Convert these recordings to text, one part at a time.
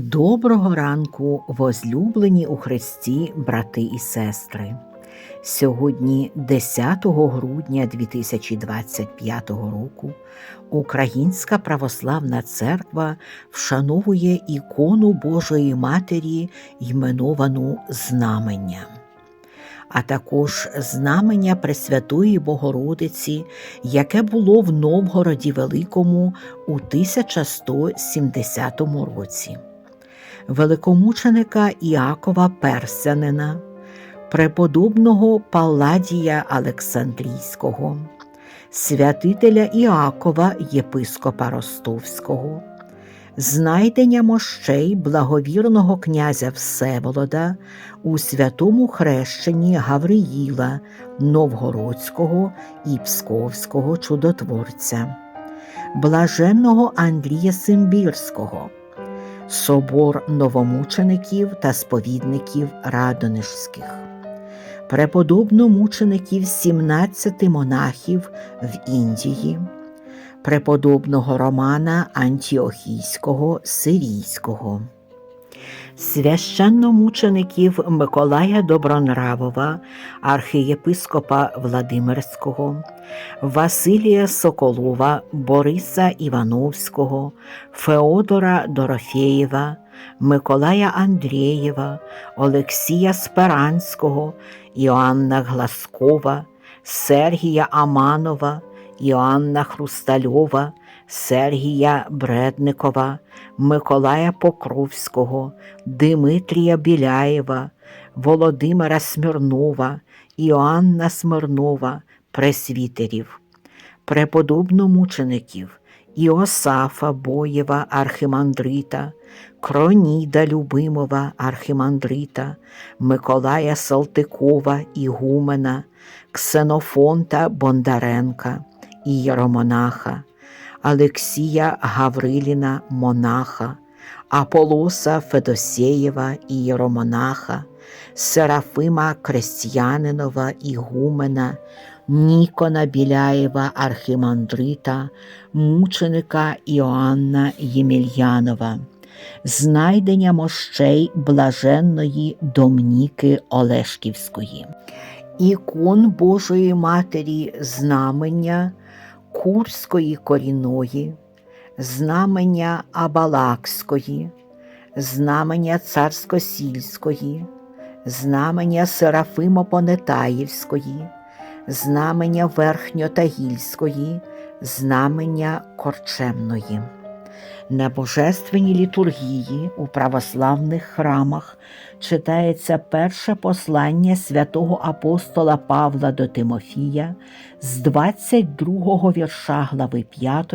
Доброго ранку, возлюблені у Христі, брати і сестри. Сьогодні, 10 грудня 2025 року, Українська православна церква вшановує ікону Божої Матері, йменовану знаменням, а також знамення Пресвятої Богородиці, яке було в Новгороді Великому у 1170 році великомученика Іакова Персянина, преподобного Палладія Олександрійського, святителя Іакова Єпископа Ростовського, знайдення мощей благовірного князя Всеволода у святому хрещенні Гавриїла, Новгородського і Псковського чудотворця, блаженного Андрія Симбірського собор новомучеників та сповідників радонежських, преподобно мучеників 17 монахів в Індії, преподобного Романа Антіохійського Сирійського. Священномучеників Миколая Добронравова, архієпископа Владимирського, Василія Соколова, Бориса Івановського, Феодора Дорофєєва, Миколая Андрієва, Олексія Сперанського, Іоанна Гласкова, Сергія Аманова, Іоанна Хрустальова, Сергія Бредникова, Миколая Покровського, Димитрія Біляєва, Володимира Смірнова, Іоанна Смирнова, пресвітерів, преподобномучеників Іосафа Боєва Архимандрита, Кроніда Любимова Архимандрита, Миколая Салтикова Ігумена, Ксенофонта Бондаренка, Ієромонаха, Алексія Гавриліна Монаха, Аполоса Федосєєва Ієромонаха, Серафима Крестянинова Ігумена, Нікона Біляєва Архимандрита, мученика Іоанна Ємельянова, знайдення мощей блаженної Домніки Олешківської, ікон Божої Матері знамення Курської коріної, знамення Абалакської, знамення Царськосільської, знамення Серафимо Понетаївської, знамення Верхньотагільської, знамення Корчемної. На божественній літургії у православних храмах читається перше послання святого апостола Павла до Тимофія з 22 вірша глави 5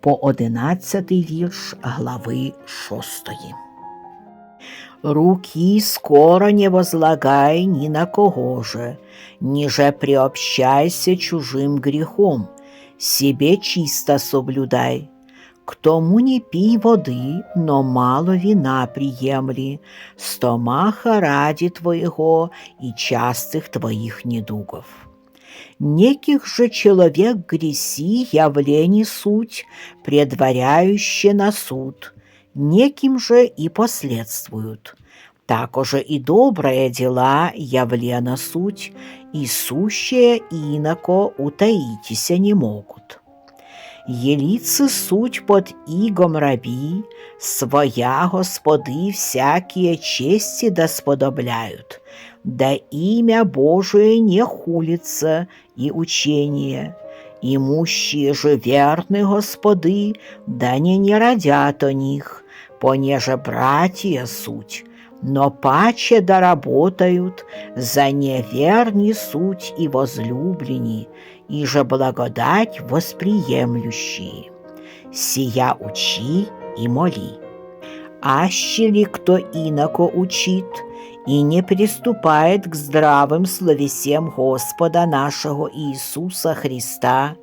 по 11 вірш глави 6. Руки скоро не возлагай ни на кого же, ниже приобщайся чужим грехом, себе чисто соблюдай. К тому не пий воды, но мало вина приемли, стомаха ради твоего и частых твоих недугов. Неких же человек греси явлений суть, предваряюще на суд, неким же и последствуют. Такоже и добрые дела явлена суть, и сущее иноко утаитися не могут. Елицы суть под игом раби, своя господы всякие чести да сподобляют, да имя Божие не хулится и учение. Имущие же верны господы, да не не родят о них, понеже братья суть, но паче доработают, за неверни суть и возлюблени, и же благодать восприемлющие. Сия учи и моли. Аще ли кто иноко учит и не приступает к здравым словесем Господа нашего Иисуса Христа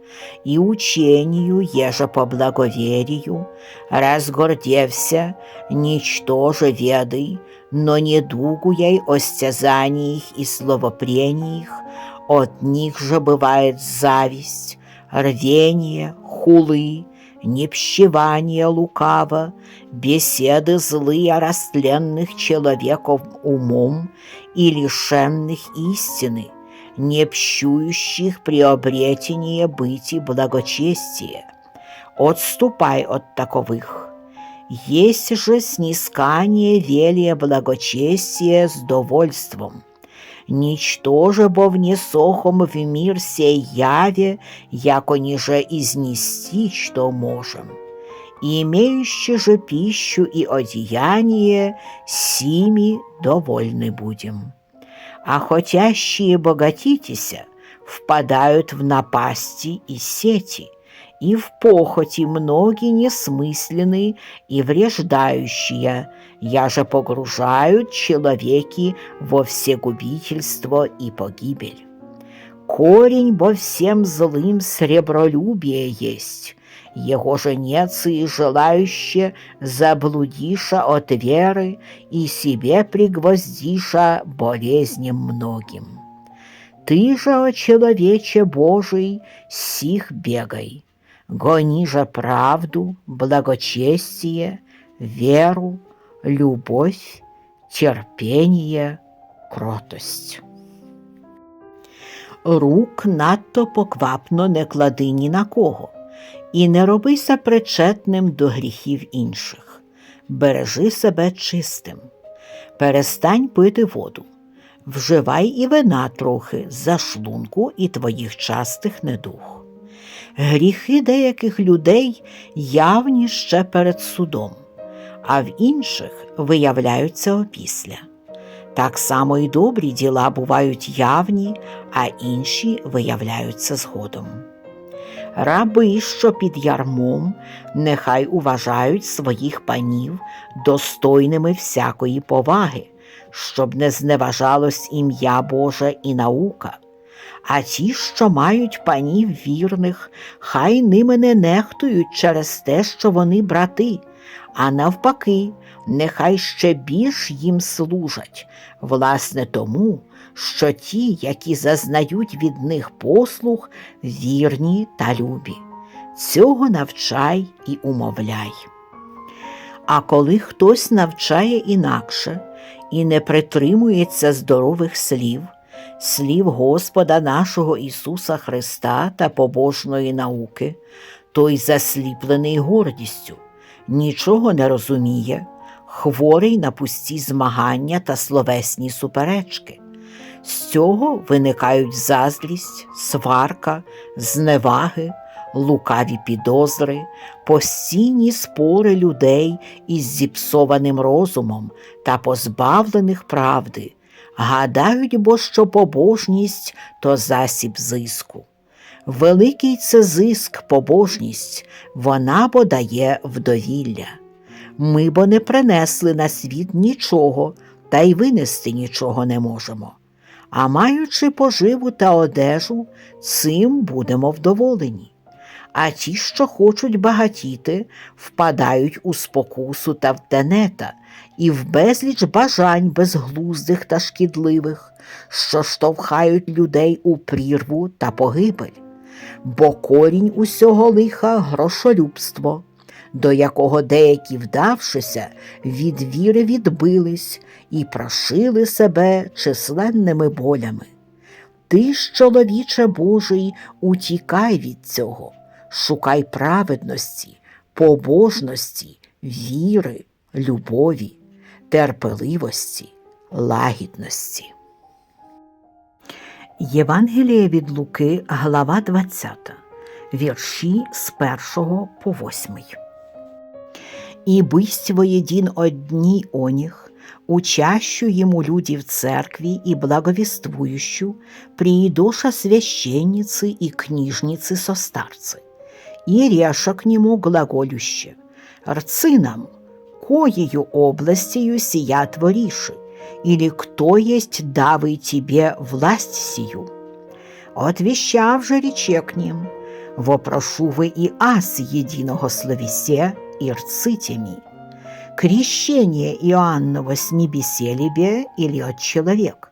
и учению, еже по благоверию, разгордевся, ничтоже ведай, но не дугуяй о стязаниях и словопрениях, от них же бывает зависть, рвение, хулы, непщевание лукаво, беседы злые растленных человеков умом и лишенных истины, не пщующих приобретение быть и благочестия. Отступай от таковых. Есть же снискание велия благочестия с довольством. Ничтоже бо внесохом в мир сей яве, яко ниже изнести, что можем. И имеющие же пищу и одеяние, сими довольны будем. А хотящие богатитеся впадают в напасти и сети, и в похоти многие несмысленные и вреждающие, я же погружают человеки во всегубительство и погибель. Корень во всем злым сребролюбие есть, его же нецы и желающие заблудиша от веры и себе пригвоздиша болезням многим. Ты же, о человече Божий, сих бегай, гони же правду, благочестие, веру, любовь, терпение, кротость. Рук надто поквапно не клади ні на кого, і не робися причетним до гріхів інших. Бережи себе чистим, перестань пити воду, вживай і вина трохи за шлунку і твоїх частих недух. Гріхи деяких людей явні ще перед судом а в інших виявляються опісля. Так само і добрі діла бувають явні, а інші виявляються згодом. Раби, що під ярмом, нехай уважають своїх панів достойними всякої поваги, щоб не зневажалось ім'я Боже і наука. А ті, що мають панів вірних, хай ними не нехтують через те, що вони брати, а навпаки, нехай ще більш їм служать, власне тому, що ті, які зазнають від них послуг, вірні та любі. Цього навчай і умовляй. А коли хтось навчає інакше і не притримується здорових слів, слів Господа нашого Ісуса Христа та побожної науки, той засліплений гордістю нічого не розуміє, хворий на пусті змагання та словесні суперечки. З цього виникають заздрість, сварка, зневаги, лукаві підозри, постійні спори людей із зіпсованим розумом та позбавлених правди, гадають, бо що побожність то засіб зиску. Великий це зиск, побожність, вона бо дає вдовілля. Ми бо не принесли на світ нічого, та й винести нічого не можемо. А маючи поживу та одежу, цим будемо вдоволені. А ті, що хочуть багатіти, впадають у спокусу та в тенета і в безліч бажань безглуздих та шкідливих, що штовхають людей у прірву та погибель бо корінь усього лиха грошолюбство, до якого деякі, вдавшися, від віри відбились і прошили себе численними болями. Ти ж, чоловіче Божий, утікай від цього, шукай праведності, побожності, віри, любові, терпеливості, лагідності. Євангеліє від Луки, глава 20, вірші з 1 по 8. «И бысть воедин одни о них, учащу ему люди в церкви и благовествующу, приидоша священницы и книжницы со старцы, и реша к нему глаголюще, «Рцы нам, коею областью сия твориши, или кто есть давый тебе власть сию? Отвещав же рече к ним, вопрошу вы и ас единого словесе и рцитями. Крещение Иоаннова с небесе либе или от человек?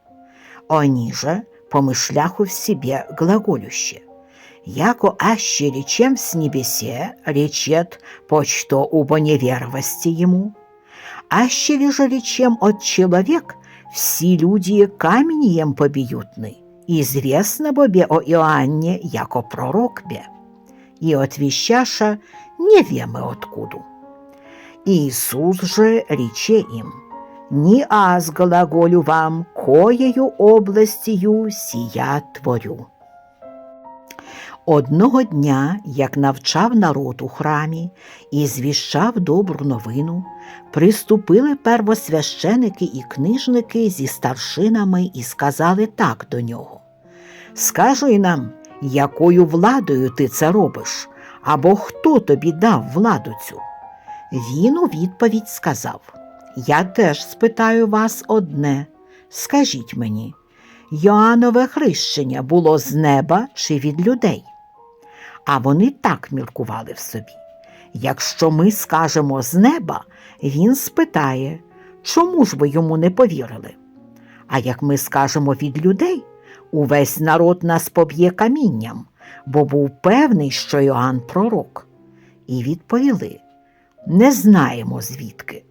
Они же, помышляху в себе глаголюще. Яко аще речем с небесе, речет, почто убо неверовости ему. Аще лиже речем от человек, все люди каменем побьютны. Известно бобе о Иоанне, яко пророк бе. И отвещаша не веме откуду. Иисус же рече им, «Не аз глаголю вам, коєю областію сія творю». Одного дня, як навчав народ у храмі і звіщав добру новину, приступили первосвященики і книжники зі старшинами і сказали так до нього. Скажи нам, якою владою ти це робиш, або хто тобі дав владу цю? Він у відповідь сказав: Я теж спитаю вас одне. Скажіть мені, Йоанове хрещення було з неба чи від людей? А вони так міркували в собі. Якщо ми скажемо з неба, він спитає, чому ж ви йому не повірили? А як ми скажемо від людей, увесь народ нас поб'є камінням, бо був певний, що Йоанн пророк. І відповіли не знаємо звідки.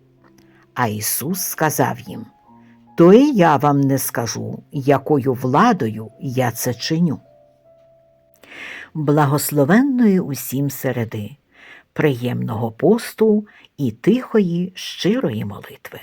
А Ісус сказав їм То і я вам не скажу, якою владою я це чиню. Благословенної усім середи, приємного посту і тихої, щирої молитви.